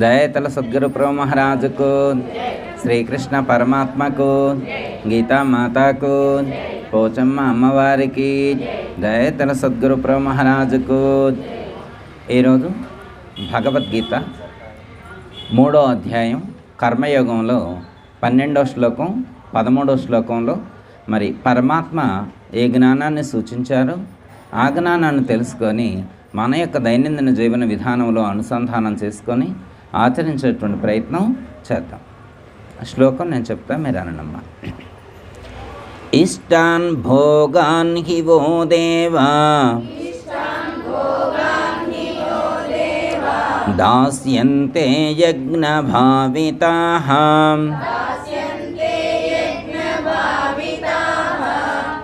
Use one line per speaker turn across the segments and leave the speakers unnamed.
దయతల సద్గురు ప్రభు మహారాజుకు శ్రీకృష్ణ పరమాత్మకు గీతామాతకు పోచమ్మ అమ్మవారికి దయతల సద్గురు ప్రభు మహారాజుకు. ఈరోజు భగవద్గీత మూడో అధ్యాయం కర్మయోగంలో పన్నెండో శ్లోకం పదమూడో శ్లోకంలో మరి పరమాత్మ ఏ జ్ఞానాన్ని సూచించారో? ఆ జ్ఞానాన్ని తెలుసుకొని మన యొక్క దైనందిన జీవన విధానంలో అనుసంధానం చేసుకొని ఆచరించేటువంటి ప్రయత్నం చేద్దాం. శ్లోకం నేను చెప్తా మీరు అనమ్మా ఇష్టాన్ భోగాన్ హి వో దేవా. దాస్యంతే యజ్ఞభావితాః.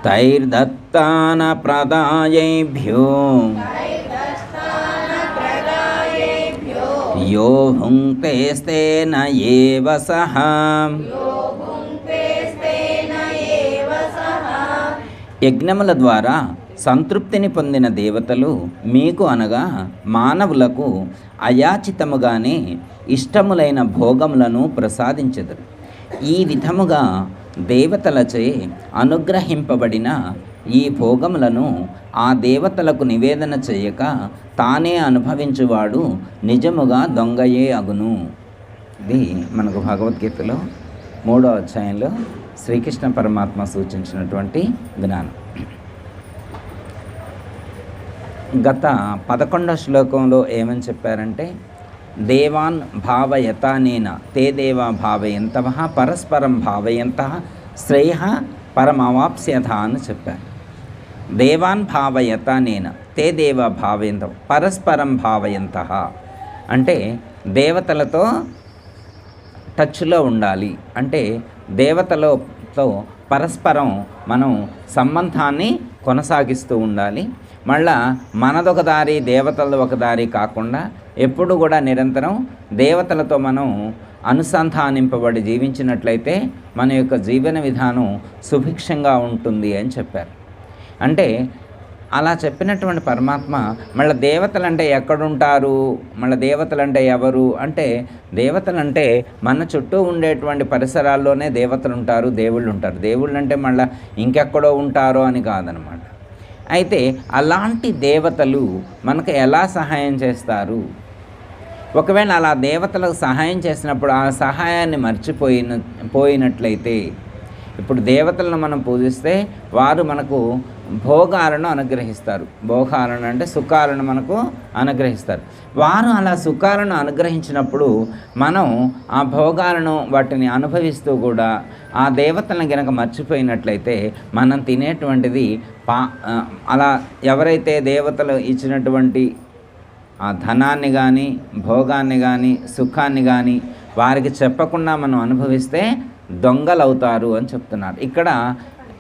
తైర్దత్తాన ప్రదాయేభ్యో. యో భుంక్తేస్తేన ఏవ సహ యజ్ఞముల ద్వారా సంతృప్తిని పొందిన దేవతలు మీకు అనగా మానవులకు అయాచితముగానే ఇష్టములైన భోగములను ప్రసాదించదు ఈ విధముగా దేవతలచే అనుగ్రహింపబడిన ఈ భోగములను ఆ దేవతలకు నివేదన చేయక తానే అనుభవించువాడు నిజముగా దొంగయే అగును. ఇది మనకు భగవద్గీతలో మూడో అధ్యాయంలో శ్రీకృష్ణ పరమాత్మ సూచించినటువంటి జ్ఞానం. గత పదకొండవ శ్లోకంలో ఏమని చెప్పారంటే దేవాన్ భావయతానేన తే దేవా భావయంతవ పరస్పరం భావయంత శ్రేయ పరమవాప్స్యథ అని చెప్పారు. దేవాన్ భావయత నేను తే దేవ భావయంత పరస్పరం భావయంత. అంటే దేవతలతో టచ్లో ఉండాలి. అంటే దేవతలతో పరస్పరం మనం సంబంధాన్ని కొనసాగిస్తూ ఉండాలి. మళ్ళా మనదొక దారి దేవతలది ఒక దారి కాకుండా ఎప్పుడు కూడా నిరంతరం దేవతలతో మనం అనుసంధానింపబడి జీవించినట్లయితే మన యొక్క జీవన విధానం సుభిక్షంగా ఉంటుంది అని చెప్పారు. అంటే అలా చెప్పినటువంటి పరమాత్మ మళ్ళీ దేవతలు అంటే ఎక్కడుంటారు? మళ్ళీ దేవతలు అంటే ఎవరు? అంటే దేవతలు అంటే మన చుట్టూ ఉండేటువంటి పరిసరాల్లోనే దేవతలు ఉంటారు దేవుళ్ళు ఉంటారు దేవుళ్ళు అంటే మళ్ళీ ఇంకెక్కడో ఉంటారో అని కాదనమాట. అయితే అలాంటి దేవతలు మనకు ఎలా సహాయం చేస్తారు? ఒకవేళ అలా దేవతలకు సహాయం చేసినప్పుడు ఆ సహాయాన్ని మర్చిపోయిన పోయినట్లయితే ఇప్పుడు దేవతలను మనం పూజిస్తే వారు మనకు భోగాలను అనుగ్రహిస్తారు. భోగాలను అంటే సుఖాలను మనకు అనుగ్రహిస్తారు. వారు అలా సుఖాలను అనుగ్రహించినప్పుడు మనం ఆ భోగాలను వాటిని అనుభవిస్తూ కూడా ఆ దేవతలను గనక మర్చిపోయినట్లయితే మనం తినేటువంటిది పా అలా ఎవరైతే దేవతలు ఇచ్చినటువంటి ఆ ధనాన్ని కానీ భోగాన్ని కానీ సుఖాన్ని కానీ వారికి చెప్పకుండా మనం అనుభవిస్తే దొంగలవుతారు అని చెప్తున్నారు. ఇక్కడ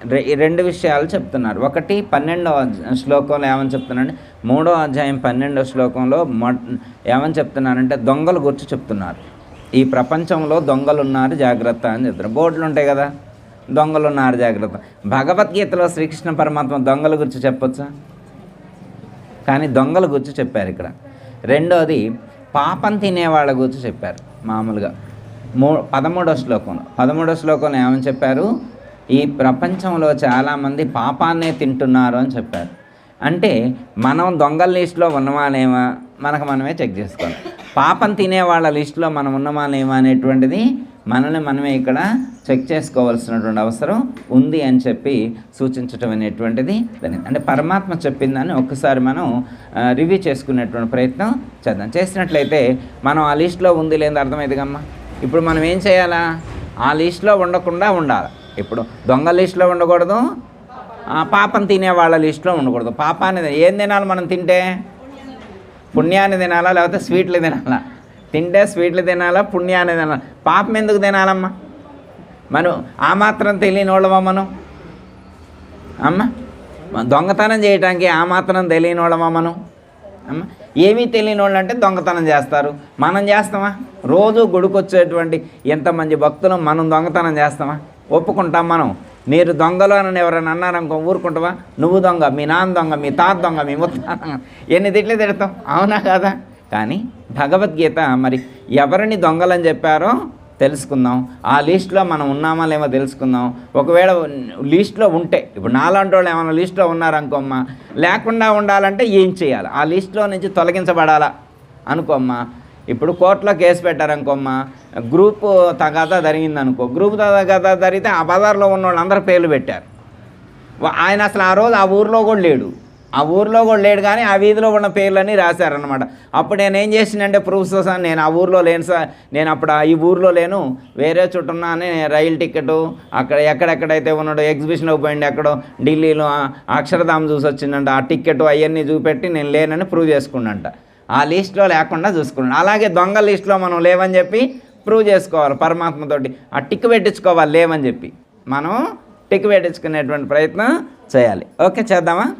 రెండు విషయాలు చెప్తున్నారు. ఒకటి పన్నెండవ శ్లోకంలో ఏమని చెప్తున్నారంటే మూడో అధ్యాయం పన్నెండవ శ్లోకంలో ఏమని చెప్తున్నారంటే దొంగల గుర్చి చెప్తున్నారు. ఈ ప్రపంచంలో దొంగలు ఉన్నారు జాగ్రత్త అని చెప్తున్నారు. బోర్డులు ఉంటాయి కదా దొంగలు ఉన్నారు జాగ్రత్త. భగవద్గీతలో శ్రీకృష్ణ పరమాత్మ దొంగల గురించి చెప్పొచ్చా? కానీ దొంగల గురించి చెప్పారు ఇక్కడ. రెండోది పాపం తినే వాళ్ళ గురించి చెప్పారు మామూలుగా. మూ పదమూడో శ్లోకంలో. పదమూడో శ్లోకంలో ఏమని చెప్పారు? ఈ ప్రపంచంలో చాలామంది పాపాన్నే తింటున్నారు అని చెప్పారు. అంటే మనం దొంగల లిస్టులో ఉన్నమానేమా మనకు మనమే చెక్ చేసుకోవాలి. పాపం తినే వాళ్ళ లిస్టులో మనం ఉన్నమా లేమా అనేటువంటిది మనల్ని మనమే ఇక్కడ చెక్ చేసుకోవాల్సినటువంటి అవసరం ఉంది అని చెప్పి సూచించటం అనేటువంటిది అంటే పరమాత్మ చెప్పిందని ఒక్కసారి మనం రివ్యూ చేసుకునేటువంటి ప్రయత్నం చేద్దాం. చేసినట్లయితే మనం ఆ లిస్టులో ఉంది లేని అర్థమైందిగమ్మా. ఇప్పుడు మనం ఏం చేయాలా? ఆ లిస్టులో ఉండకుండా ఉండాలి? ఇప్పుడు దొంగ లిస్టులో ఉండకూడదు. పాపం తినే వాళ్ళ లిస్టులో ఉండకూడదు. పాపాన్ని ఏం తినాలి మనం తింటే? పుణ్యాన్ని తినాలా లేకపోతే స్వీట్లు తినాలా? తింటే స్వీట్లు తినాలా పుణ్యాన్ని తినాలా? పాపం ఎందుకు తినాలమ్మా? మనం ఆ మాత్రం తెలియని వాళ్ళమా మనం? అమ్మ దొంగతనం చేయటానికి ఆ మాత్రం తెలియని వాళ్ళమా మనం? అమ్మ ఏమీ తెలియని వాళ్ళు అంటే దొంగతనం చేస్తారు. మనం చేస్తామా? రోజు గుడికొచ్చేటువంటి ఎంతమంది భక్తులు మనం దొంగతనం చేస్తామా? ఒప్పుకుంటాం మనం. మీరు దొంగలు అని ఎవరైనా అన్నారనుకో ఊరుకుంటావా? నువ్వు దొంగ మీ నాన్న దొంగ మీ తాత దొంగ మీ ముత్త ఎన్ని తిట్లు తిడతాం? అవునా కదా? కానీ భగవద్గీత మరి ఎవరిని దొంగలని చెప్పారో తెలుసుకుందాం. ఆ లిస్ట్లో మనం ఉన్నామా లేమో తెలుసుకుందాం. ఒకవేళ లిస్ట్లో ఉంటే ఇప్పుడు నాలాంటి వాళ్ళు ఏమైనా లిస్ట్లో ఉన్నారనుకోమ్మా లేకుండా ఉండాలంటే ఏం చేయాలి? ఆ లిస్ట్లో నుంచి తొలగించబడాలా? అనుకోమ్మా ఇప్పుడు కోర్టులో కేసు పెట్టారనుకోమ్మా. గ్రూప్ తగాదా జరిగింది అనుకో గ్రూప్ తగాదా జరిగితే ఆ బజార్లో ఉన్న వాళ్ళందరూ పేర్లు పెట్టారు. ఆయన అసలు ఆ రోజు ఆ ఊర్లో కూడా లేడు. ఆ ఊర్లో కూడా లేడు కానీ ఆ వీధిలో ఉన్న పేర్లన్నీ రాశారనమాట అప్పుడు నేను ఏం చేసిందంటే ప్రూఫ్స్ సార్ నేను ఆ ఊర్లో లేను సార్ నేను అప్పుడు ఈ ఊర్లో లేను. వేరే చోట ఉన్నాను రైలు టికెట్ అక్కడ ఎక్కడెక్కడైతే ఉన్నాడో ఎగ్జిబిషన్కి పోయిండు ఎక్కడో ఢిల్లీలో అక్షరధామ్ చూసి వచ్చిందంట ఆ టికెట్ అవన్నీ చూపెట్టి నేను లేనని ప్రూవ్ చేసుకున్నంట ఆ లిస్ట్లో లేకుండా చూసుకున్నాడు. అలాగే దొంగ లిస్ట్లో మనం లేవని చెప్పి ప్రూవ్ చేసుకోవాలి పరమాత్మతోటి. ఆ టిక్ పెట్టించుకోవాలి లేవని చెప్పి. మనం టిక్ పెట్టించుకునేటువంటి ప్రయత్నం చేయాలి. ఓకే చేద్దామా?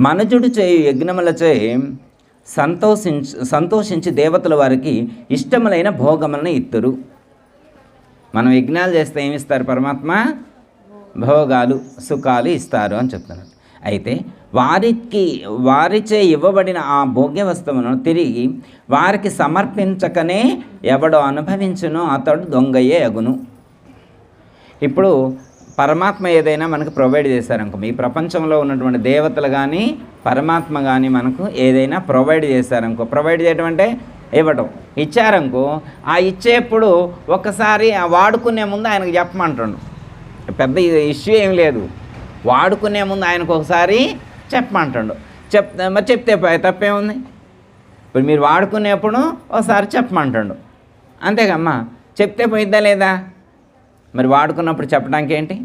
మనుజుడు చేయు యజ్ఞములచే సంతోషించి సంతోషించి దేవతల వారికి ఇష్టములైన భోగములను ఇత్తురు. మనం యజ్ఞాలు చేస్తే ఏమి ఇస్తారు పరమాత్మ? భోగాలు సుఖాలు ఇస్తారు అని చెప్తున్నారు అయితే వారికి వారిచే ఇవ్వబడిన ఆ భోగ్య వస్తువును తిరిగి వారికి సమర్పించకనే ఎవడో అనుభవించును అతడు దొంగయ్యే అగును. ఇప్పుడు పరమాత్మ ఏదైనా మనకు ప్రొవైడ్ చేశారనుకో ఈ ప్రపంచంలో ఉన్నటువంటి దేవతలు కానీ పరమాత్మ కానీ మనకు ఏదైనా ప్రొవైడ్ చేశారనుకో ప్రొవైడ్ చేయడం అంటే ఇవ్వటం. ఇచ్చారనుకో ఆ ఇచ్చేప్పుడు ఒకసారి వాడుకునే ముందు ఆయనకు చెప్పమంటుండు. పెద్ద ఇష్యూ ఏం లేదు. వాడుకునే ముందు ఆయనకు ఒకసారి చెప్పమంటాడు. చెప్ మరి చెప్తే పోయి తప్పేముంది? ఇప్పుడు మీరు వాడుకునేప్పుడు ఒకసారి చెప్పమంటాడు. అంతేకమ్మా చెప్తే పోయిద్దా లేదా? మరి వాడుకున్నప్పుడు చెప్పడానికి ఏంటి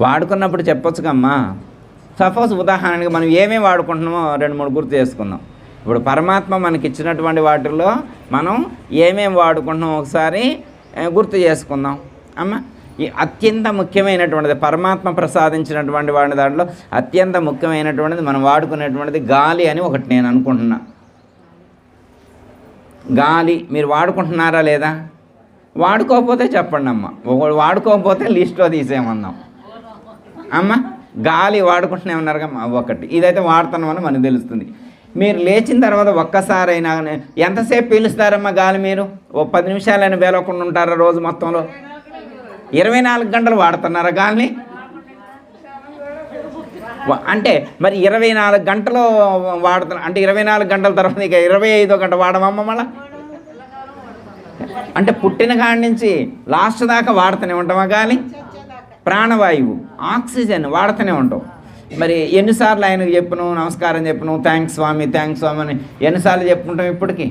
వాడుకున్నప్పుడు చెప్పొచ్చుకమ్మా సపోజ్ ఉదాహరణకి మనం ఏమేమి వాడుకుంటున్నామో రెండు మూడు గుర్తు చేసుకుందాం. ఇప్పుడు పరమాత్మ మనకి ఇచ్చినటువంటి వాటిల్లో మనం ఏమేమి వాడుకుంటున్నామో ఒకసారి గుర్తు చేసుకుందాం. అమ్మ ఈ అత్యంత ముఖ్యమైనటువంటిది పరమాత్మ ప్రసాదించినటువంటి వాడి దాంట్లో అత్యంత ముఖ్యమైనటువంటిది మనం వాడుకునేటువంటిది గాలి అని ఒకటి నేను అనుకుంటున్నా. గాలి మీరు వాడుకుంటున్నారా లేదా? వాడుకోకపోతే చెప్పండి అమ్మ. ఒకడు వాడుకోకపోతే లిస్ట్లో తీసేయమన్నాం. అమ్మ గాలి వాడుకుంటూనే ఉన్నారు ఒకటి. ఇదైతే వాడుతున్నామని మనకు తెలుస్తుంది. మీరు లేచిన తర్వాత ఒక్కసారైనా ఎంతసేపు పీలుస్తారమ్మా గాలి మీరు? ఓ పది నిమిషాలైనా వేలకుండా ఉంటారా రోజు మొత్తంలో? ఇరవై నాలుగు గంటలు వాడుతున్నారా గాలిని? అంటే మరి ఇరవై నాలుగు గంటలు వాడుతున్నా అంటే ఇరవై నాలుగు గంటల తర్వాత ఇక ఇరవై ఐదో గంట వాడమమ్మ మళ్ళా? అంటే పుట్టిన కాడి నుంచి లాస్ట్ దాకా వాడుతూనే ఉంటామా గాలి? ప్రాణవాయువు ఆక్సిజన్ వాడుతూనే ఉంటాం. మరి ఎన్నిసార్లు ఆయనకు చెప్పను నమస్కారం చెప్పను థ్యాంక్స్ స్వామి థ్యాంక్స్ స్వామి అని ఎన్నిసార్లు చెప్పుకుంటాం ఇప్పటికి?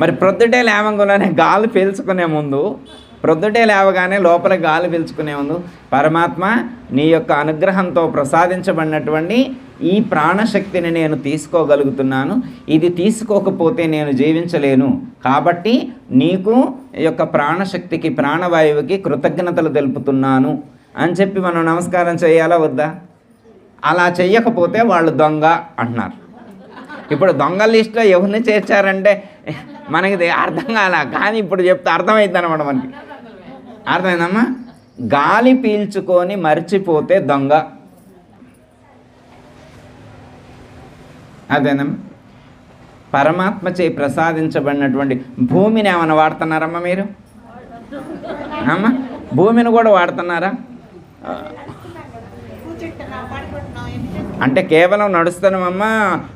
మరి ప్రొద్దుటే లేవంగానే గాలి పీల్చుకునే ముందు ప్రొద్దుటే లేవగానే లోపల గాలి పీల్చుకునే ముందు పరమాత్మ నీ యొక్క అనుగ్రహంతో ప్రసాదించబడినటువంటి ఈ ప్రాణశక్తిని నేను తీసుకోగలుగుతున్నాను. ఇది తీసుకోకపోతే నేను జీవించలేను. కాబట్టి నీకు ఈ యొక్క ప్రాణశక్తికి ప్రాణవాయువుకి కృతజ్ఞతలు తెలుపుతున్నాను. అని చెప్పి మనం నమస్కారం చేయాలా వద్దా? అలా చెయ్యకపోతే వాళ్ళు దొంగ అంటున్నారు. ఇప్పుడు దొంగ లిస్ట్లో ఎవరిని చేర్చారంటే మనకి అర్థం కాల? కానీ ఇప్పుడు చెప్తే అర్థమవుతుంది అనమాట మనకి. అర్థమైందమ్మా? గాలి పీల్చుకొని మర్చిపోతే దొంగ. అదేనమ్మా? పరమాత్మ చే ప్రసాదించబడినటువంటి భూమిని ఏమైనా వాడుతున్నారమ్మా మీరు? అమ్మా భూమిని కూడా వాడుతున్నారా? అంటే కేవలం నడుస్తున్నామమ్మా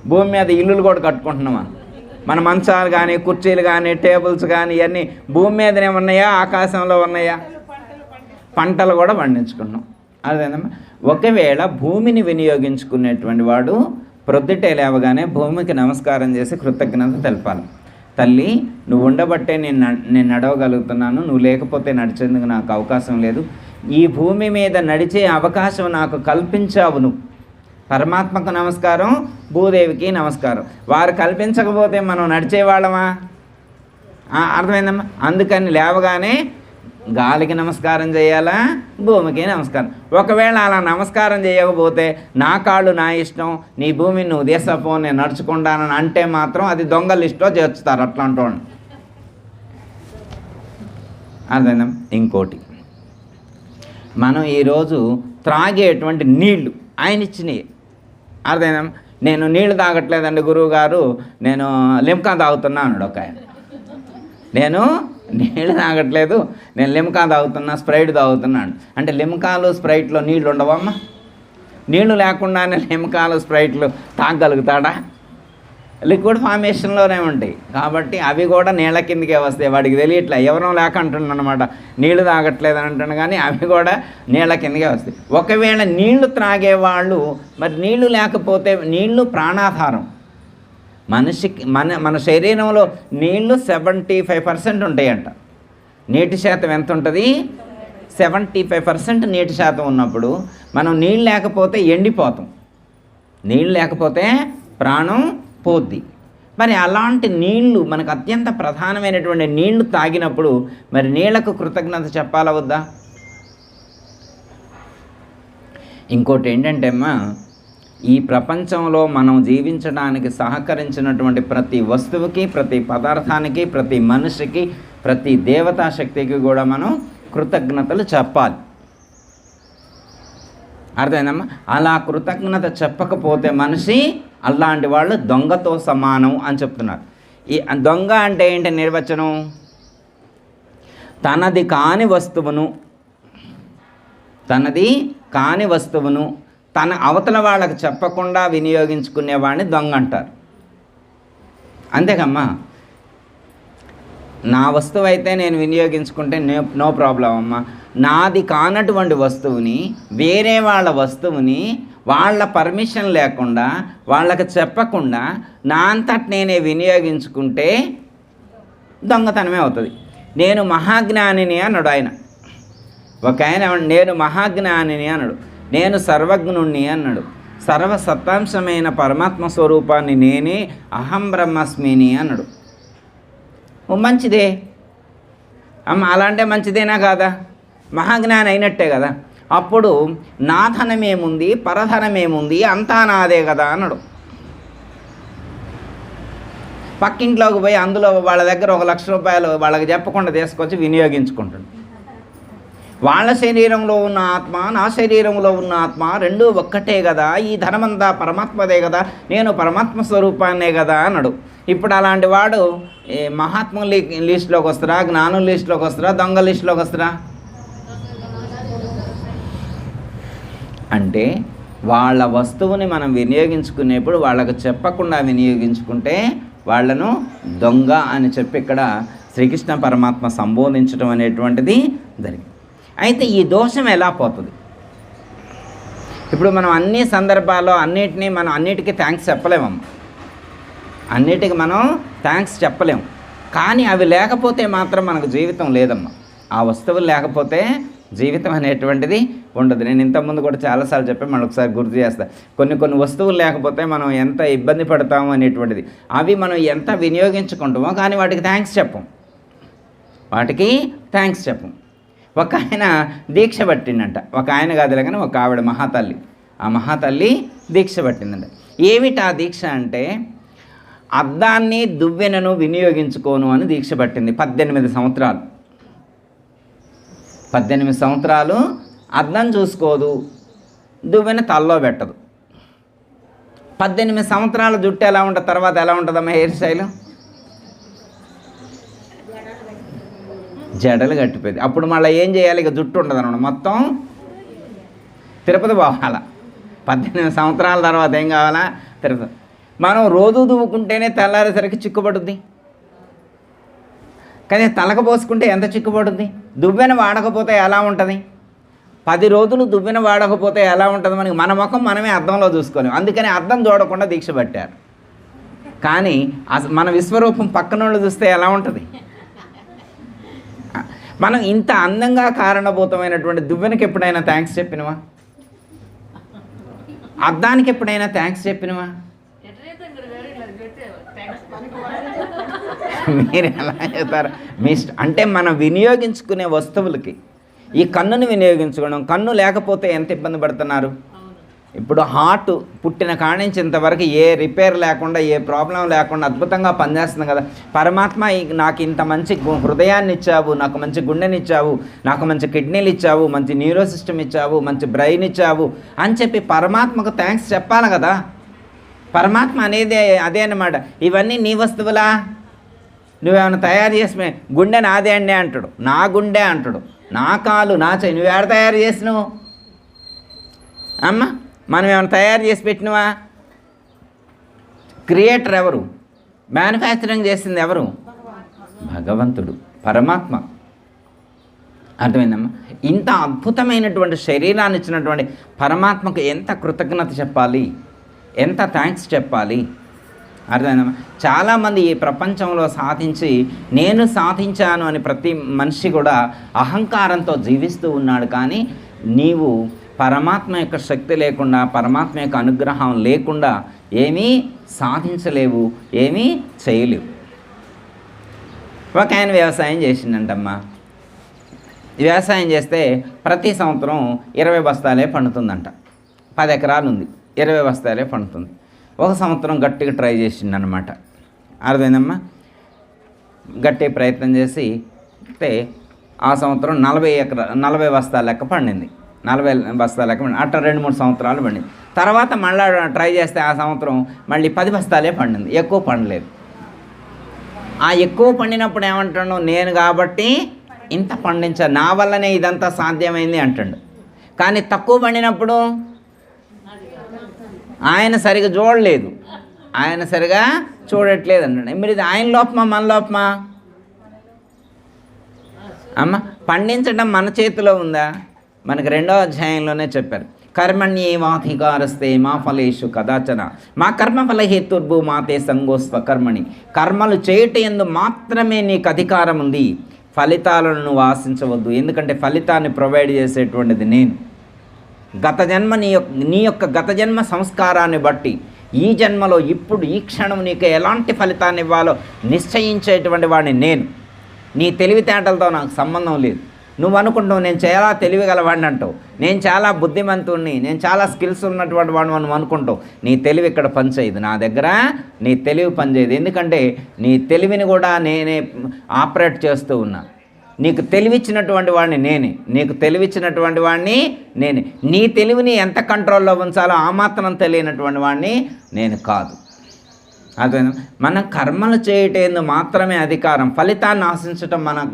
భూమి మీద ఇల్లులు కూడా కట్టుకుంటున్నామా? మన మంచాలు కానీ కుర్చీలు కానీ టేబుల్స్ కానీ ఇవన్నీ భూమి మీదనే ఉన్నాయా ఆకాశంలో ఉన్నాయా? పంటలు కూడా పండించుకున్నాం. అదేనమ్మా ఒకవేళ భూమిని వినియోగించుకునేటువంటి వాడు ప్రొద్దుటే లేవగానే భూమికి నమస్కారం చేసి కృతజ్ఞత తెలపాలి. తల్లి నువ్వు ఉండబట్టే నేను న- నేను నడవగలుగుతున్నాను నువ్వు లేకపోతే నడిచేందుకు నాకు అవకాశం లేదు. ఈ భూమి మీద నడిచే అవకాశం నాకు కల్పించావు నువ్వు. పరమాత్మకు నమస్కారం భూదేవికి నమస్కారం. వారు కల్పించకపోతే మనం నడిచేవాళ్ళమా? అర్థమైందమ్మా? అందుకని లేవగానే గాలికి నమస్కారం చేయాలా? భూమికి నమస్కారం. ఒకవేళ అలా నమస్కారం చేయకపోతే నా కాళ్ళు నా ఇష్టం నీ భూమిని నువ్వు దేశపో నేను నడుచుకుంటానని అంటే మాత్రం అది దొంగలు ఇష్టం చేర్చుతారు అట్లాంటి వాడిని. అర్థమైందమ్మా? ఇంకోటి. మనం ఈరోజు త్రాగేటువంటి నీళ్ళు ఆయన ఇచ్చినవి. అర్థమైనా నేను నీళ్ళు తాగట్లేదండి గురువు గారు నేను లిమ్కా తాగుతున్నా అన్నాడు ఒక ఆయన. నేను నీళ్ళు తాగట్లేదు. నేను లిమ్కా తాగుతున్నా స్ప్రైట్ తాగుతున్నాను అంటే లిమ్కాలు స్ప్రైట్లో నీళ్ళు ఉండవమ్మా. నీళ్ళు లేకుండానే లిమ్కాలు స్ప్రైట్లు తాగగలుగుతాడా? లిక్విడ్ ఫార్మేషన్లోనే ఉంటాయి. కాబట్టి అవి కూడా నీళ్ళ కిందకే వస్తాయి. వాడికి తెలియట్లే ఎవరో లేక అంటుండనమాట నీళ్ళు తాగట్లేదు అని అంటాడు కానీ అవి కూడా నీళ్ళ కిందకే వస్తాయి. ఒకవేళ నీళ్ళు త్రాగేవాళ్ళు మరి నీళ్ళు లేకపోతే నీళ్ళు ప్రాణాధారం. మనిషికి మన మన శరీరంలో నీళ్ళు సెవెంటీ ఫైవ్ పర్సెంట్ ఉంటాయంట. నీటి శాతం ఎంత ఉంటుంది? సెవెంటీ ఫైవ్ పర్సెంట్ నీటి శాతం ఉన్నప్పుడు మనం నీళ్ళు లేకపోతే ఎండిపోతాం. నీళ్ళు లేకపోతే ప్రాణం పోద్ది. మరి అలాంటి నీళ్ళు మనకు అత్యంత ప్రధానమైనటువంటి నీళ్ళు తాగినప్పుడు మరి నీళ్ళకు కృతజ్ఞత చెప్పాలా వద్దా? ఇంకోటి ఏంటంటే అమ్మా ఈ ప్రపంచంలో మనం జీవించడానికి సహకరించినటువంటి ప్రతి వస్తువుకి ప్రతి పదార్థానికి ప్రతి మనిషికి ప్రతి దేవతా శక్తికి కూడా మనం కృతజ్ఞతలు చెప్పాలి. అర్థమైందమ్మా? అలా కృతజ్ఞత చెప్పకపోతే మనిషి అలాంటి వాళ్ళు దొంగతో సమానం అని చెప్తున్నారు. ఈ దొంగ అంటే ఏంటి నిర్వచనం? తనది కాని వస్తువును తనది కాని వస్తువును తన అవతల వాళ్ళకి చెప్పకుండా వినియోగించుకునేవాడిని దొంగ అంటారు. అంతేకమ్మా నా వస్తువు అయితే నేను వినియోగించుకుంటే నో ప్రాబ్లం అమ్మా నాది కానటువంటి వస్తువుని వేరే వాళ్ళ వస్తువుని వాళ్ళ పర్మిషన్ లేకుండా వాళ్ళకి చెప్పకుండా నా అంతటి నేనే వినియోగించుకుంటే దొంగతనమే అవుతుంది. నేను మహాజ్ఞానిని అన్నాడు ఆయన. ఒక ఆయన నేను మహాజ్ఞానిని అన్నాడు. నేను సర్వజ్ఞుణ్ణి అన్నాడు. సర్వసత్తాంశమైన పరమాత్మ స్వరూపాన్ని నేనే అహం బ్రహ్మస్మిని అన్నాడు. ఓ మంచిదే. అమ్మ అలా అంటే మంచిదేనా కాదా? మహాజ్ఞాని అయినట్టే కదా. అప్పుడు నా ధనమేముంది పరధనమేముంది అంతా నాదే కదా అన్నాడు. పక్కింట్లోకి పోయి అందులో వాళ్ళ దగ్గర ఒక లక్ష రూపాయలు వాళ్ళకి చెప్పకుండా తీసుకొచ్చి వినియోగించుకుంటాడు. వాళ్ళ శరీరంలో ఉన్న ఆత్మ నా శరీరంలో ఉన్న ఆత్మ రెండూ ఒక్కటే కదా. ఈ ధనమంతా పరమాత్మదే కదా. నేను పరమాత్మ స్వరూపాన్నే కదా అన్నాడు. ఇప్పుడు అలాంటి వాడు ఏ మహాత్మ లీ లిస్టులోకి వస్తారా జ్ఞానం లిస్టులోకి వస్తారా దొంగ లిస్టులోకి వస్తారా? అంటే వాళ్ళ వస్తువుని మనం వినియోగించుకునేప్పుడు వాళ్ళకు చెప్పకుండా వినియోగించుకుంటే వాళ్ళను దొంగ అని చెప్పి ఇక్కడ శ్రీకృష్ణ పరమాత్మ సంబోధించడం అనేటువంటిది జరిగింది. అయితే ఈ దోషం ఎలా పోతుంది? ఇప్పుడు మనం అన్ని సందర్భాల్లో అన్నిటినీ మనం అన్నిటికీ థ్యాంక్స్ చెప్పలేమమ్మ అన్నిటికి మనం థ్యాంక్స్ చెప్పలేము. కానీ అవి లేకపోతే మాత్రం మనకు జీవితం లేదమ్మా. ఆ వస్తువులు లేకపోతే జీవితం అనేటువంటిది ఉండదు. నేను ఇంతకుముందు కూడా చాలాసార్లు చెప్పి మళ్ళీ ఒకసారి గుర్తు చేస్తా. కొన్ని కొన్ని వస్తువులు లేకపోతే మనం ఎంత ఇబ్బంది పడతాము అనేటువంటిది. అవి మనం ఎంత వినియోగించుకుంటామో కానీ వాటికి థ్యాంక్స్ చెప్పం. వాటికి థ్యాంక్స్ చెప్పం. ఒక ఆయన దీక్ష పట్టిందంట ఒక ఆయన కాదులే కానీ ఒక ఆవిడ మహాతల్లి. ఆ మహాతల్లి దీక్ష పట్టిందంట. ఏమిటి ఆ దీక్ష అంటే? అద్దాన్ని దువ్వెనను వినియోగించుకోను అని దీక్ష పట్టింది పద్దెనిమిది సంవత్సరాలు. పద్దెనిమిది సంవత్సరాలు అద్దం చూసుకోదు దువ్వెన తల్లో పెట్టదు. పద్దెనిమిది సంవత్సరాల జుట్టు ఎలా ఉంటుంది తర్వాత ఎలా ఉంటుందమ్మా హెయిర్ స్టైల్? జడలు కట్టిపోయింది. అప్పుడు మళ్ళీ ఏం చేయాలి? ఇక జుట్టు ఉండదు అనమాట మొత్తం తిరుపతి పోవాలా. పద్దెనిమిది సంవత్సరాల తర్వాత ఏం కావాలా? తిరుపతి. మనం రోజు దువ్వుకుంటేనే తెల్లారేసరికి చిక్కుపడుద్ది కానీ తలక పోసుకుంటే ఎంత చిక్కుపడుతుంది దువ్వెన వాడకపోతే ఎలా ఉంటుంది? పది రోజులు దువ్వెన వాడకపోతే ఎలా ఉంటుంది? మనకి మన ముఖం మనమే అర్థంలో చూసుకోలేము అందుకని అర్థం చూడకుండా దీక్ష పట్టారు. కానీ అసలు మన విశ్వరూపం పక్కనోళ్ళు చూస్తే ఎలా ఉంటుంది? మనం ఇంత అందంగా కారణభూతమైనటువంటి దువ్వెనకి ఎప్పుడైనా థ్యాంక్స్ చెప్పినవా? అద్దానికి ఎప్పుడైనా థ్యాంక్స్ చెప్పినవా? మీరు ఎలా చెప్తారు మీ అంటే మనం వినియోగించుకునే వస్తువులకి ఈ కన్నుని వినియోగించుకోవడం కన్ను లేకపోతే ఎంత ఇబ్బంది పడుతున్నారు? ఇప్పుడు హార్ట్ పుట్టిన కాడి నుంచి ఇంతవరకు ఏ రిపేర్ లేకుండా ఏ ప్రాబ్లం లేకుండా అద్భుతంగా పనిచేస్తుంది కదా. పరమాత్మ నాకు ఇంత మంచి హృదయాన్ని ఇచ్చావు నాకు మంచి గుండెని ఇచ్చావు నాకు మంచి కిడ్నీలు ఇచ్చావు మంచి న్యూరో సిస్టమ్ ఇచ్చావు మంచి బ్రెయిన్ ఇచ్చావు అని చెప్పి పరమాత్మకు థ్యాంక్స్ చెప్పాలి కదా. పరమాత్మ అనేది అదే అన్నమాట. ఇవన్నీ నీ వస్తువులా? నువ్వేమైనా తయారు చేసి గుండె నాదే అండి అంటాడు. నా గుండె అంటాడు. నా కాలు నా చెయ్యి. నువ్వు ఏడ తయారు చేసినావు? అమ్మ మనం ఏమైనా తయారు చేసి పెట్టినవా? క్రియేటర్ ఎవరు? మ్యానుఫ్యాక్చరింగ్ చేసింది ఎవరు? భగవంతుడు పరమాత్మ. అర్థమైందమ్మా? ఇంత అద్భుతమైనటువంటి శరీరాన్ని ఇచ్చినటువంటి పరమాత్మకు ఎంత కృతజ్ఞత చెప్పాలి? ఎంత థ్యాంక్స్ చెప్పాలి? అర్థమైందమ్మా చాలామంది ఈ ప్రపంచంలో సాధించి నేను సాధించాను అని ప్రతి మనిషి కూడా అహంకారంతో జీవిస్తూ ఉన్నాడు. కానీ నీవు పరమాత్మ యొక్క శక్తి లేకుండా పరమాత్మ యొక్క అనుగ్రహం లేకుండా ఏమీ సాధించలేవు ఏమీ చేయలేవు. ఒక ఆయన వ్యవసాయం చేసిందంటమ్మా వ్యవసాయం చేస్తే ప్రతి సంవత్సరం ఇరవై బస్తాలే పండుతుందంట. పది ఎకరాలు ఉంది ఇరవై బస్తాలే పండుతుంది. ఒక సంవత్సరం గట్టిగా ట్రై చేసిండనమాట అర్థమైందమ్మా? గట్టి ప్రయత్నం చేసి అయితే ఆ సంవత్సరం నలభై ఎకరా నలభై బస్తాల లెక్క పండింది. నలభై బస్తాల లెక్క పండింది. అట్లా రెండు మూడు సంవత్సరాలు పండింది. తర్వాత మళ్ళీ ట్రై చేస్తే ఆ సంవత్సరం మళ్ళీ పది బస్తాలే పండింది. ఎక్కువ పండలేదు. ఆ ఎక్కువ పండినప్పుడు ఏమంటాడు నేను కాబట్టి ఇంత పండించా నా వల్లనే ఇదంతా సాధ్యమైంది అంటాడు. కానీ తక్కువ పండినప్పుడు ఆయన సరిగా చూడలేదు. ఆయన సరిగా చూడట్లేదు అన్నాడు. మీరు ఇది ఆయన లోపమా మన లోపమా? అమ్మ పండించడం మన చేతిలో ఉందా? మనకి రెండో అధ్యాయంలోనే చెప్పారు. కర్మణ్యేవాధికారస్తే మా ఫలేషు కదాచన. మా కర్మఫల హేతుర్భు మాతే సంగోస్వ కర్మణి. కర్మలు చేయట ఎందు మాత్రమే నీకు అధికారం ఉంది. ఫలితాలను నువ్వు ఆశించవద్దు. ఎందుకంటే ఫలితాన్ని ప్రొవైడ్ చేసేటువంటిది నేను. గత జన్మ నీ యొక్క నీ యొక్క గత జన్మ సంస్కారాన్ని బట్టి ఈ జన్మలో ఇప్పుడు ఈ క్షణం నీకు ఎలాంటి ఫలితాన్ని ఇవ్వాలో నిశ్చయించేటువంటి వాడిని నేను. నీ తెలివితేటలతో నాకు సంబంధం లేదు. నువ్వు అనుకుంటావు నేను చాలా తెలివిగలవాడిని అంటావు. నేను చాలా బుద్ధిమంతుణ్ణి నేను చాలా స్కిల్స్ ఉన్నటువంటి వాడు నువ్వు అనుకుంటావు. నీ తెలివి ఇక్కడ పనిచేయదు. నా దగ్గర నీ తెలివి పనిచేయదు. ఎందుకంటే నీ తెలివిని కూడా నేనే ఆపరేట్ చేస్తూ ఉన్నా. నీకు తెలివిచ్చినటువంటి వాడిని నేనే. నీకు తెలివిచ్చినటువంటి వాడిని నేనే. నీ తెలివిని ఎంత కంట్రోల్లో ఉంచాలో ఆ మాత్రం తెలియనటువంటి వాడిని నేను కాదు. అర్థమైందా? మన కర్మలు చేయటేందు మాత్రమే అధికారం. ఫలితాన్ని ఆశించటం మన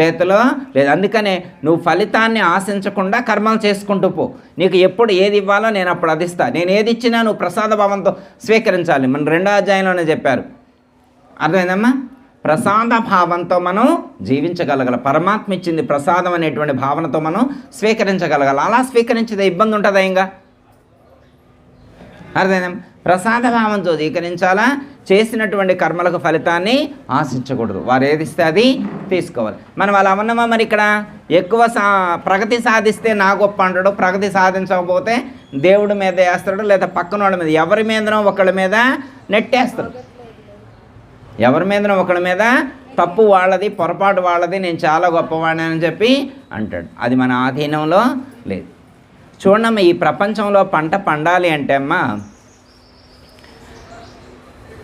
చేతిలో లేదు. అందుకనే నువ్వు ఫలితాన్ని ఆశించకుండా కర్మలు చేసుకుంటూ పో. నీకు ఎప్పుడు ఏది ఇవ్వాలో నేను అప్పుడు అది ఇస్తా నేను ఏది ఇచ్చినా నువ్వు ప్రసాద భావంతో స్వీకరించాలి. మన రెండో అధ్యాయంలోనే చెప్పారు. అర్థమైందమ్మా? ప్రసాద భావంతో మనం జీవించగలగల. పరమాత్మ ఇచ్చింది ప్రసాదం అనేటువంటి భావనతో మనం స్వీకరించగలగాలి. అలా స్వీకరించేది ఇబ్బంది ఉంటుందా ఇంకా అర్థమైనా ప్రసాద భావంతో స్వీకరించాలా చేసినటువంటి కర్మలకు ఫలితాన్ని ఆశించకూడదు. వారు ఏది ఇస్తే అది తీసుకోవాలి. మనం అలా ఉన్నామా మరి ఇక్కడ? ఎక్కువ సా ప్రగతి సాధిస్తే నా గొప్ప అంటాడు. ప్రగతి సాధించకపోతే దేవుడి మీద వేస్తాడు లేదా పక్కన వాళ్ళ మీద. ఎవరి మీదనో ఒకళ్ళ మీద నెట్టేస్తాడు. ఎవరి మీద ఒకరి మీద తప్పు వాళ్ళది పొరపాటు వాళ్ళది నేను చాలా గొప్పవాడిని అని చెప్పి అంటాడు. అది మన ఆధీనంలో లేదు. చూడమ్మా ఈ ప్రపంచంలో పంట పండాలి అంటే అమ్మా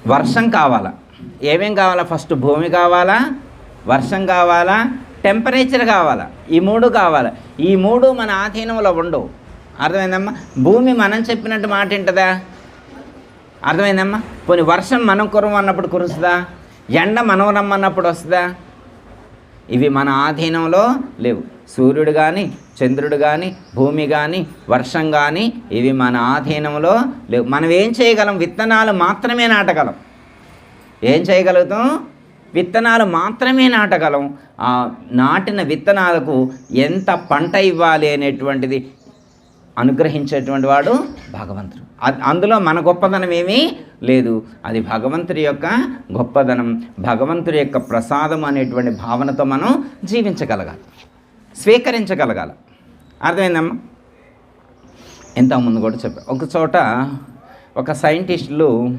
వర్షం కావాలా? ఏమేం కావాలా? ఫస్ట్ భూమి కావాలా? వర్షం కావాలా? టెంపరేచర్ కావాలా? ఈ మూడు కావాలా? ఈ మూడు మన ఆధీనంలో ఉండవు. అర్థమైందమ్మా? భూమి మనం చెప్పినట్టు మాట వింటదా అర్థమైందమ్మా? పోనీ వర్షం మనం కురమన్నప్పుడు కురుస్తుందా? ఎండ మనం రమ్మన్నప్పుడు వస్తుందా? ఇవి మన ఆధీనంలో లేవు. సూర్యుడు కానీ చంద్రుడు కానీ భూమి కానీ వర్షం కానీ ఇవి మన ఆధీనంలో లేవు. మనం ఏం చేయగలం? విత్తనాలు మాత్రమే నాటగలం. ఏం చేయగలుగుతాం? విత్తనాలు మాత్రమే నాటగలం. ఆ నాటిన విత్తనాలకు ఎంత పంట ఇవ్వాలి అనేటువంటిది అనుగ్రహించేటువంటి వాడు భగవంతుడు. అందులో మన గొప్పదనం ఏమీ లేదు. అది భగవంతుడి యొక్క గొప్పదనం. భగవంతుడి యొక్క ప్రసాదం అనేటువంటి భావనతో మనం జీవించగలగాలి. స్వీకరించగలగాలి. అర్థమైందమ్మా? ఇంతకుముందు కూడా చెప్పా. ఒక చోట ఒక సైంటిస్టులు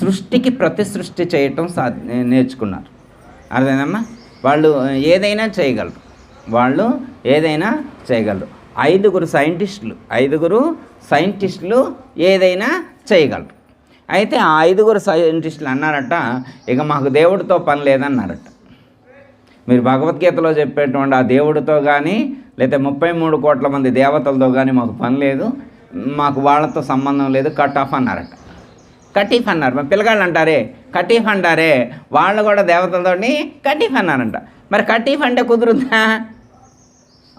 సృష్టికి ప్రతి సృష్టి చేయటం సా నేర్చుకున్నారు. అర్థమైందమ్మా? వాళ్ళు ఏదైనా చేయగలరు. వాళ్ళు ఏదైనా చేయగలరు. ఐదుగురు సైంటిస్టులు ఐదుగురు సైంటిస్టులు ఏదైనా చేయగలరు. అయితే ఆ ఐదుగురు సైంటిస్టులు అన్నారట ఇక మాకు దేవుడితో పని లేదన్నారట. మీరు భగవద్గీతలో చెప్పేటువంటి ఆ దేవుడితో కానీ లేకపోతే ముప్పై మూడు కోట్ల మంది దేవతలతో కానీ మాకు పని లేదు మాకు వాళ్ళతో సంబంధం లేదు కట్ ఆఫ్ అన్నారట. కటీఫ్ అన్నారు. మా పిల్లగాళ్ళు అంటారే కటీఫ్ అంటారే. వాళ్ళు కూడా దేవతలతోటి కటీఫ్ అన్నారంట. మరి కటీఫ్ అంటే కుదురుందా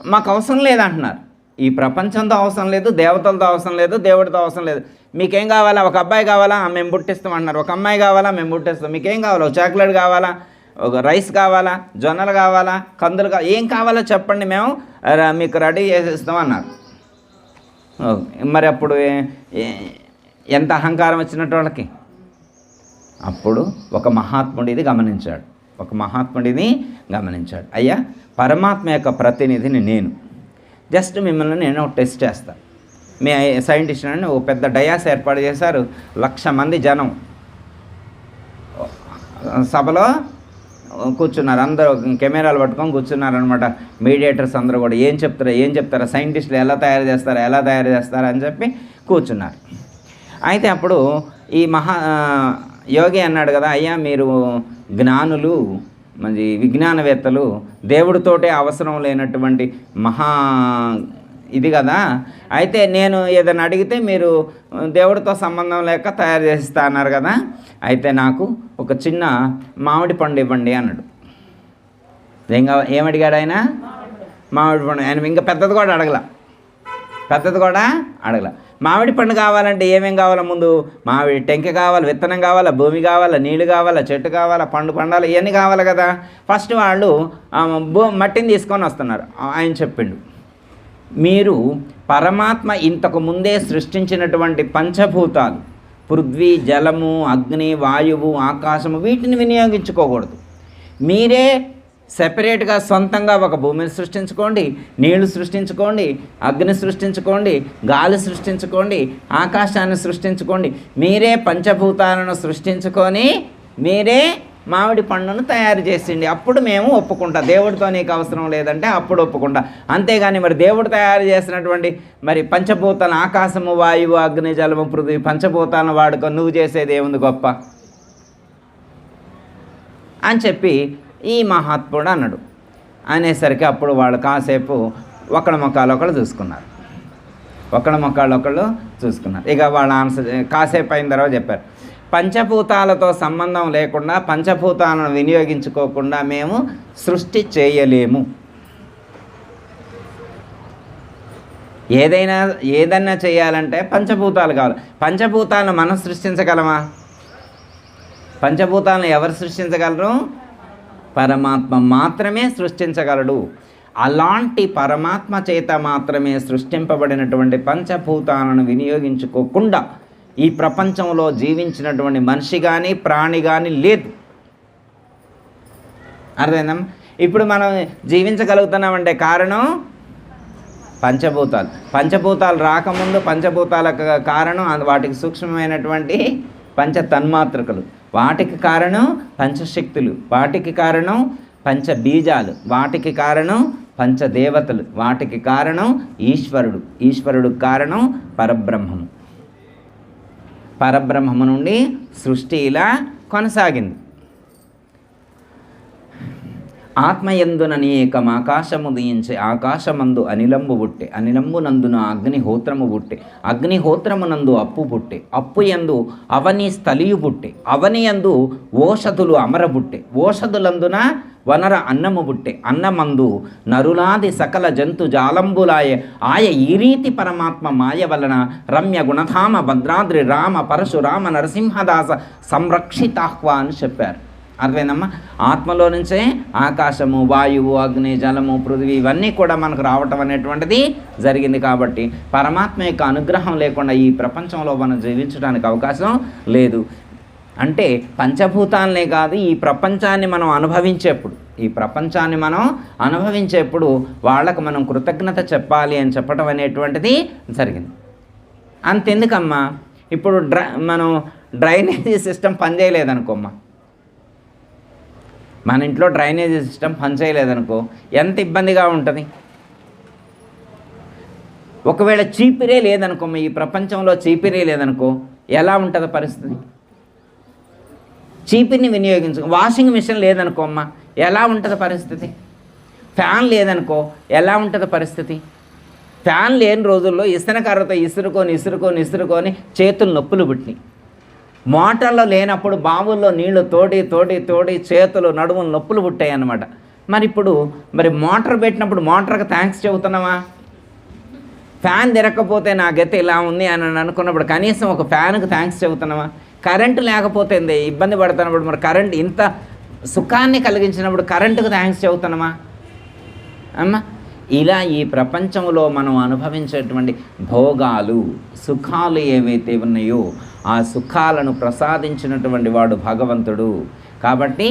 మాకు అవసరం లేదంటున్నారు. ఈ ప్రపంచంతో అవసరం లేదు దేవతలతో అవసరం లేదు దేవుడితో అవసరం లేదు. మీకేం కావాలా? ఒక అబ్బాయి కావాలా? మేము పుట్టిస్తాం అన్నారు. ఒక అమ్మాయి కావాలా? మేము పుట్టిస్తాం. మీకేం కావాలా? ఒక చాక్లెట్ కావాలా? ఒక రైస్ కావాలా? జొన్నలు కావాలా? కందులు కావాలి? ఏం కావాలో చెప్పండి మేము. మీకు రెడీ చేసేస్తాం అన్నారు. మరి అప్పుడు ఎంత అహంకారం వచ్చినట్టు వాళ్ళకి? అప్పుడు ఒక మహాత్ముడిది గమనించాడు. ఒక మహాత్ముడిని గమనించాడు. అయ్యా పరమాత్మ యొక్క ప్రతినిధిని నేను. జస్ట్ మిమ్మల్ని నేను టెస్ట్ చేస్తాను మీ సైంటిస్ట్ అని ఒక పెద్ద డయాస్ ఏర్పాటు చేశారు. లక్ష మంది జనం. సభలో కూర్చున్నారు. అందరూ కెమెరాలు పట్టుకొని కూర్చున్నారనమాట మీడియేటర్స్ అందరూ కూడా ఏం చెప్తారా ఏం చెప్తారా సైంటిస్టులు ఎలా తయారు చేస్తారా ఎలా తయారు చేస్తారా అని చెప్పి కూర్చున్నారు. అయితే అప్పుడు ఈ మహా యోగి అన్నాడు కదా అయ్యా మీరు జ్ఞానులు. మరి విజ్ఞానవేత్తలు దేవుడితోటే అవసరం లేనటువంటి మహా ఇది కదా. అయితే నేను ఏదైనా అడిగితే మీరు దేవుడితో సంబంధం లేక తయారు చేసిస్తా అన్నారు కదా. అయితే నాకు ఒక చిన్న మామిడి పండు ఇవ్వండి అన్నాడు. ఏం ఏమడిగాడు ఆయన? మామిడి పండు. ఆయన ఇంకా పెద్దది కూడా అడగల. పెద్దది కూడా అడగల. మామిడి పండు కావాలంటే ఏమేం కావాలా ముందు? మామిడి టెంక కావాలి విత్తనం కావాలా భూమి కావాలా నీళ్ళు కావాలా చెట్టు కావాలా పండు పండాలి ఇవన్నీ కావాలి కదా? ఫస్ట్ వాళ్ళు భూ మట్టిని తీసుకొని వస్తున్నారు. ఆయన చెప్పిండు. మీరు పరమాత్మ ఇంతకు ముందే సృష్టించినటువంటి పంచభూతాలు పృథ్వీ జలము అగ్ని వాయువు ఆకాశము వీటిని వినియోగించుకోకూడదు. మీరే సెపరేట్గా సొంతంగా ఒక భూమిని సృష్టించుకోండి నీళ్ళు సృష్టించుకోండి అగ్ని సృష్టించుకోండి గాలి సృష్టించుకోండి ఆకాశాన్ని సృష్టించుకోండి. మీరే పంచభూతాలను సృష్టించుకొని మీరే మామిడి పండును తయారు చేసిండి. అప్పుడు మేము ఒప్పుకుంటా. దేవుడితో నీకు అవసరం లేదంటే అప్పుడు ఒప్పుకుంటా. అంతేగాని మరి దేవుడు తయారు చేసినటువంటి మరి పంచభూతాలను ఆకాశము వాయువు అగ్ని జలము పృథ్వీ పంచభూతాలను వాడుకొని నువ్వు చేసేది ఏముంది గొప్ప? అని చెప్పి ఈ మహాత్ముడు అన్నాడు. అనేసరికి అప్పుడు వాళ్ళు కాసేపు ఒకళ్ళ మొక్కలు ఒకళ్ళు చూసుకున్నారు. ఒకళ్ళ మొక్కలు ఒకళ్ళు చూసుకున్నారు. ఇక వాళ్ళ ఆన్సర్ కాసేపు అయిన తర్వాత చెప్పారు. పంచభూతాలతో సంబంధం లేకుండా పంచభూతాలను వినియోగించుకోకుండా మేము సృష్టి చేయలేము. ఏదైనా ఏదైనా చేయాలంటే పంచభూతాలు కావాలి. పంచభూతాలను మనం సృష్టించగలమా? పంచభూతాలను ఎవరు సృష్టించగలరు? పరమాత్మ మాత్రమే సృష్టించగలడు. అలాంటి పరమాత్మ చేత మాత్రమే సృష్టింపబడినటువంటి పంచభూతాలను వినియోగించుకోకుండా ఈ ప్రపంచంలో జీవించినటువంటి మనిషి కానీ ప్రాణి కానీ లేదు. అర్థమైందా? ఇప్పుడు మనం జీవించగలుగుతున్నామంటే కారణం పంచభూతాలు. పంచభూతాలు రాకముందు పంచభూతాలకు కారణం అది వాటికి సూక్ష్మమైనటువంటి పంచ తన్మాత్రకలు వాటికి కారణం పంచశక్తులు వాటికి కారణం పంచ బీజాలు వాటికి కారణం పంచదేవతలు వాటికి కారణం ఈశ్వరుడు ఈశ్వరుడు కారణం పరబ్రహ్మము. పరబ్రహ్మము నుండి సృష్టి ఇలా కొనసాగింది. ఆత్మయందున నీకం ఆకాశము దీయించే ఆకాశమందు అనిలంబు బుట్టె అనిలంబు నందున అగ్నిహోత్రము బుట్టె అగ్నిహోత్రమునందు అప్పు బుట్టె అప్పు యందు అవని స్థలియు బుట్టె అవని యందు ఓషధులు అమర బుట్టె ఓషధులందున వనర అన్నము బుట్టె అన్నమందు నరులాది సకల జంతు జాలంబులాయ ఆయ ఈ రీతి పరమాత్మ మాయ వలన రమ్య గుణధామ భద్రాద్రి రామ పరశురామ నరసింహదాస సంరక్షితాహ్వా అని చెప్పారు. అర్థమైందమ్మా? ఆత్మలో నుంచే ఆకాశము వాయువు అగ్ని జలము పృథివీ ఇవన్నీ కూడా మనకు రావటం అనేటువంటిది జరిగింది కాబట్టి పరమాత్మ యొక్క అనుగ్రహం లేకుండా ఈ ప్రపంచంలో మనం జీవించడానికి అవకాశం లేదు. అంటే పంచభూతాలనే కాదు ఈ ప్రపంచాన్ని మనం అనుభవించేప్పుడు ఈ ప్రపంచాన్ని మనం అనుభవించేప్పుడు వాళ్ళకు మనం కృతజ్ఞత చెప్పాలి అని చెప్పడం అనేటువంటిది జరిగింది. అంతెందుకమ్మా? ఇప్పుడు డ్రై మనం డ్రైనేజీ సిస్టమ్ పనిచేయలేదనుకోమ్మా. మన ఇంట్లో డ్రైనేజీ సిస్టమ్ పనిచేయలేదనుకో ఎంత ఇబ్బందిగా ఉంటుంది? ఒకవేళ చీపిరే లేదనుకో ఈ ప్రపంచంలో చీపిరే లేదనుకో ఎలా ఉంటుంది పరిస్థితి? చీపిరిని వినియోగించు వాషింగ్ మిషన్ లేదనుకో అమ్మ ఎలా ఉంటుంది పరిస్థితి? ఫ్యాన్ లేదనుకో ఎలా ఉంటుంది పరిస్థితి? ఫ్యాన్ లేని రోజుల్లో ఇసనకర్రతో ఇసురుకొని ఇసురుకొని ఇసురుకొని చేతులు నొప్పులు పుట్టినాయి. మోటార్లో లేనప్పుడు బావుల్లో నీళ్ళు తోడి తోడి తోడి చేతులు నడుములు నొప్పులు పుట్టాయి అన్నమాట మరి ఇప్పుడు మరి మోటార్ పెట్టినప్పుడు మోటార్కి థ్యాంక్స్ చెబుతున్నావా? ఫ్యాన్ తిరగకపోతే నా గతి ఇలా ఉంది అని అనుకున్నప్పుడు కనీసం ఒక ఫ్యాన్కి థ్యాంక్స్ చెబుతున్నావా? కరెంటు లేకపోతే ఏంది? ఇబ్బంది పడుతున్నప్పుడు మరి కరెంట్ ఇంత సుఖాన్ని కలిగించినప్పుడు కరెంటుకు థ్యాంక్స్ చెబుతున్నామా అమ్మా ఇలా ఈ ప్రపంచంలో మనం అనుభవించేటువంటి భోగాలు సుఖాలు ఏవైతే ఉన్నాయో ఆ సుఖాలను ప్రసాదించినటువంటి వాడు భగవంతుడు. కాబట్టి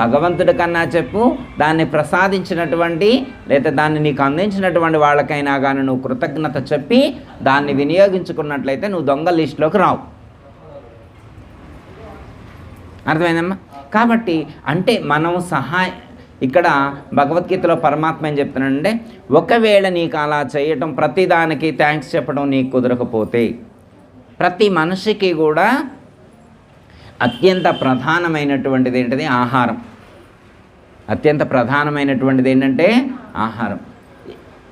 భగవంతుడి కన్నా చెప్పు దాన్ని ప్రసాదించినటువంటి లేదా దాన్ని నీకు అందించినటువంటి వాళ్ళకైనా కానీ నువ్వు కృతజ్ఞత చెప్పి దాన్ని వినియోగించుకున్నట్లయితే నువ్వు దొంగ లిస్టులోకి రావు. అర్థమైందమ్మా? కాబట్టి అంటే మనం సహాయ ఇక్కడ భగవద్గీతలో పరమాత్మ ఏం చెప్తున్నాడంటే ఒకవేళ నీకు అలా చేయటం ప్రతిదానికి థ్యాంక్స్ చెప్పడం నీకు కుదరకపోతే ప్రతి మనిషికి కూడా అత్యంత ప్రధానమైనటువంటిది ఏంటిది? ఆహారం. అత్యంత ప్రధానమైనటువంటిది ఏంటంటే ఆహారం.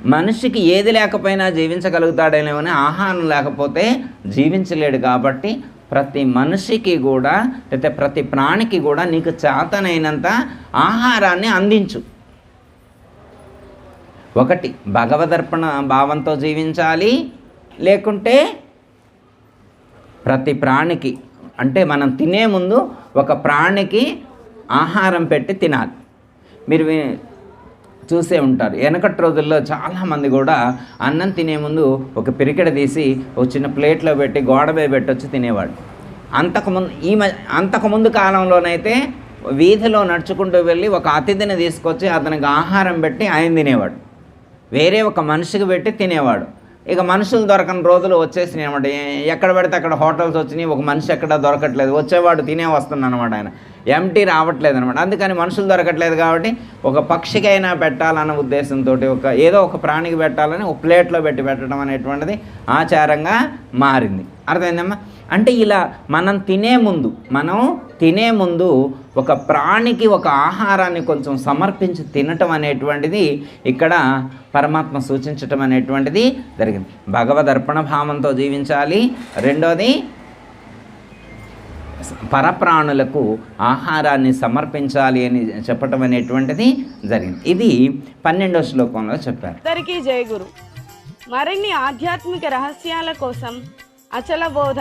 మనిషికి ఏది లేకపోయినా జీవించగలుగుతాడేమో అని ఆహారం లేకపోతే జీవించలేడు కాబట్టి ప్రతి మనిషికి కూడా లేకపోతే ప్రతి ప్రాణికి కూడా నీకు చేతనైనంత ఆహారాన్ని అందించు. ఒకటి భగవదర్పణ భావంతో జీవించాలి. లేకుంటే ప్రతి ప్రాణికి అంటే మనం తినే ముందు ఒక ప్రాణికి ఆహారం పెట్టి తినాలి. మీరు చూసే ఉంటారు. వెనకటి రోజుల్లో చాలామంది కూడా అన్నం తినే ముందు ఒక పిరికెడ తీసి ఒక చిన్న ప్లేట్లో పెట్టి గోడ మీద పెట్టి వచ్చి తినేవాడు అంతకుముందు ఈ మ అంతకుముందు కాలంలోనైతే వీధిలో నడుచుకుంటూ వెళ్ళి ఒక అతిథిని తీసుకొచ్చి అతనికి ఆహారం పెట్టి ఆయన తినేవాడు. వేరే ఒక మనిషికి పెట్టి తినేవాడు. ఇక మనుషులు దొరకని రోజులు వచ్చేసినాయి అనమాట ఎక్కడ పడితే అక్కడ హోటల్స్ వచ్చినాయి ఒక మనిషి ఎక్కడ దొరకట్లేదు. వచ్చేవాడు తినే వస్తుందన్నమాట ఆయన. ఎంటీ రావట్లేదు అనమాట అందుకని మనుషులు దొరకట్లేదు కాబట్టి ఒక పక్షికైనా పెట్టాలన్న ఉద్దేశంతో ఒక ఏదో ఒక ప్రాణికి పెట్టాలని ఒక ప్లేట్లో పెట్టి పెట్టడం అనేటువంటిది ఆచారంగా మారింది. అర్థమైందమ్మా? అంటే ఇలా మనం తినే ముందు మనం తినే ముందు ఒక ప్రాణికి ఒక ఆహారాన్ని కొంచెం సమర్పించి తినటం అనేటువంటిది ఇక్కడ పరమాత్మ సూచించటం అనేటువంటిది జరిగింది. భగవదర్పణ భావంతో జీవించాలి. రెండోది పరప్రాణులకు ఆహారాన్ని సమర్పించాలి అని చెప్పటం అనేటువంటిది జరిగింది. ఇది పన్నెండో శ్లోకంలో చెప్పారు.
అందరికీ జయగురు. మరిన్ని ఆధ్యాత్మిక రహస్యాల కోసం అచల బోధ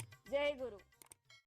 జై గురు.